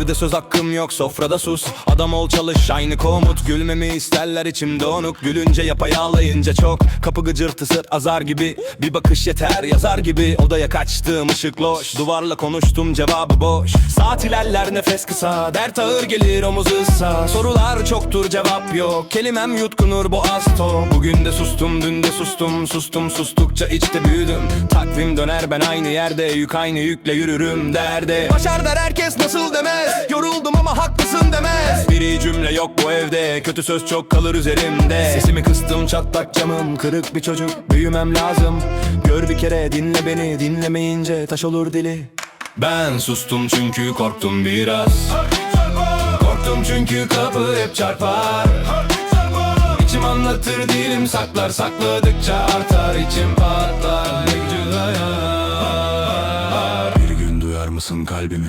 Evde söz hakkım yok sofrada sus. Adam ol çalış aynı komut. Gülmemi isterler içimde onuk. Gülünce yapayağlayınca çok. Kapı gıcırtısı azar gibi. Bir bakış yeter yazar gibi. Odaya kaçtım ışık loş. Duvarla konuştum cevabı boş. Saat ilerler nefes kısa. Dert ağır gelir omuz ıssa. Sorular çoktur cevap yok. Kelimem yutkunur boğaz tok. Bugün de sustum dün de sustum. Sustum sustukça içte büyüdüm. Takvim döner ben aynı yerde. Yük aynı yükle yürürüm derde. Başar der herkes nasıl demez Yoruldum ama haklısın demez. Biri cümle yok bu evde. Kötü söz çok kalır üzerimde. Sesimi kıstım çatlak camım. Kırık bir çocuk büyümem lazım. Gör bir kere dinle beni. Dinlemeyince taş olur dili. Ben sustum çünkü korktum biraz. Korktum çünkü kapı hep çarpar. İçim anlatır dilim saklar. Sakladıkça artar içim patlar. Ne gücü duyar mısın kalbimi?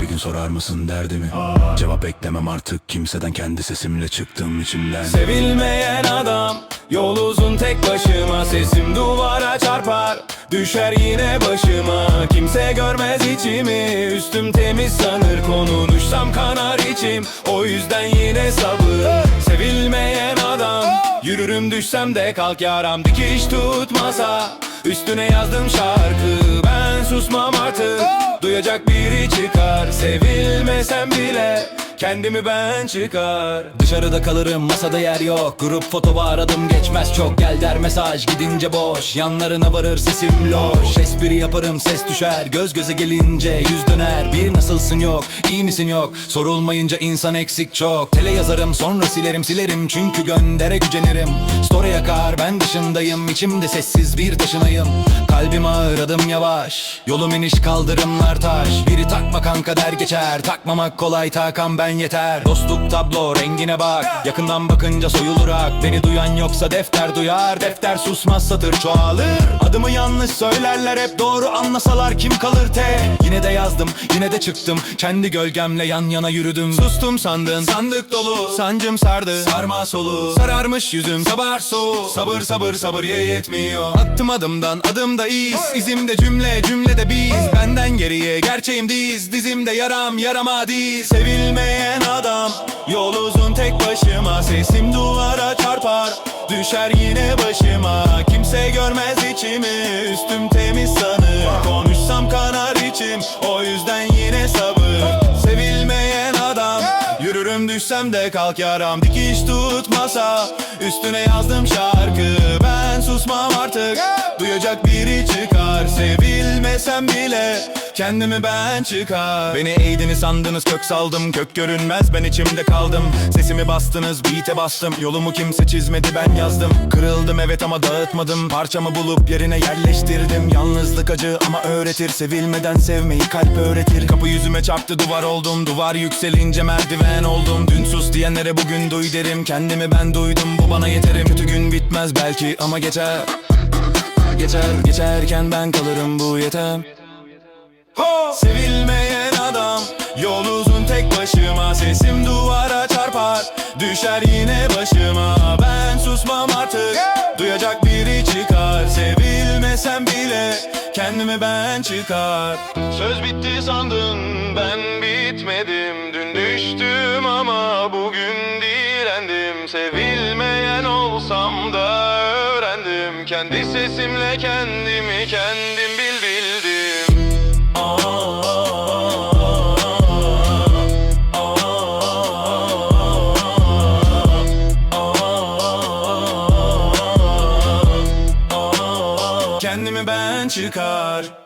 Bir gün sorar mısın derdimi? Cevap beklemem artık kimseden kendi sesimle çıktım içimden. Sevilmeyen adam Yol uzun tek başıma. Sesim duvara çarpar Düşer yine başıma. Kimse görmez içimi Üstüm temiz sanır. Konuşsam kanar içim O yüzden yine sabır. Sevilmeyen adam Yürürüm düşsem de kalk yaram. Dikiş tutmasa Üstüne yazdım şarkı. Ben susmam artık Duyacak biri çıkar Sevilmesem bile Kendimi ben çıkar. Dışarıda kalırım masada yer yok. Grup foto var adım geçmez. Çok Gel der mesaj. Gidince boş. Yanlarına varır sesim loş. Espri yaparım ses düşer. Göz göze gelince yüz döner. Bir nasılsın yok iyi misin yok? Sorulmayınca insan eksik çok. Tele yazarım sonra silerim silerim. Çünkü göndere gücenirim. Story yakar ben dışındayım. İçimde sessiz bir taşınayım. Kalbim ağır adım yavaş. Yolum iniş kaldırımlar taş. Biri takma kanka der geçer Takmamak kolay takan ben yeter. Dostluk tablo rengine bak. Yakından bakınca soyulur ak. Beni duyan yoksa defter duyar. Defter susmaz satır çoğalır. Adımı yanlış söylerler hep doğru anlasalar kim kalır te? Yine de yazdım yine de çıktım. Kendi gölgemle yan yana yürüdüm. Sustum sandın sandık dolu. Sancım sardı sarma solu. Sararmış yüzüm sabar soğuk. Sabır sabır sabır ye yetmiyor. Attım adımdan adımda iz. İzimde cümle cümlede biz. Benden geriye gerçeğim diz Dizimde yaram yarama diz Sevilmeyen adam. Yol uzun tek başıma. Sesim duvara çarpar. Düşer yine başıma. Kimse görmez içimi. Üstüm temiz sanır. Konuşsam kanar içim. O yüzden yine sabır. Sevilmeyen adam. Yürürüm düşsem de kalk yaram. Dikiş tutmasa. Üstüne yazdım şarkı. Ben susmam artık Duyacak biri çıkar Sevilmesem bile Kendimi ben çıkar. Beni eğdiniz sandınız kök saldım Kök görünmez ben içimde kaldım. Sesimi bastınız beat'e bastım Yolumu kimse çizmedi ben yazdım. Kırıldım evet ama dağıtmadım Parçamı bulup yerine yerleştirdim. Yalnızlık acı ama öğretir Sevilmeden sevmeyi kalp öğretir. Kapı yüzüme çarptı duvar oldum Duvar yükselince merdiven oldum. Dün sus diyenlere bugün duy derim Kendimi ben duydum bu bana yeterim. Kötü gün bitmez belki ama geçer Geçer geçerken ben kalırım bu yeter. Sevilmeyen adam Yol uzun tek başıma Sesim duvara çarpar Düşer yine başıma. Ben susmam artık Duyacak biri çıkar. Sevilmesem bile Kendimi ben çıkar. Söz bitti sandın Ben bitmedim. Dün düştüm ama Bugün direndim. Sevilmeyen Kendi sesimle kendimi kendim bil bildim Kendimi ben çıkar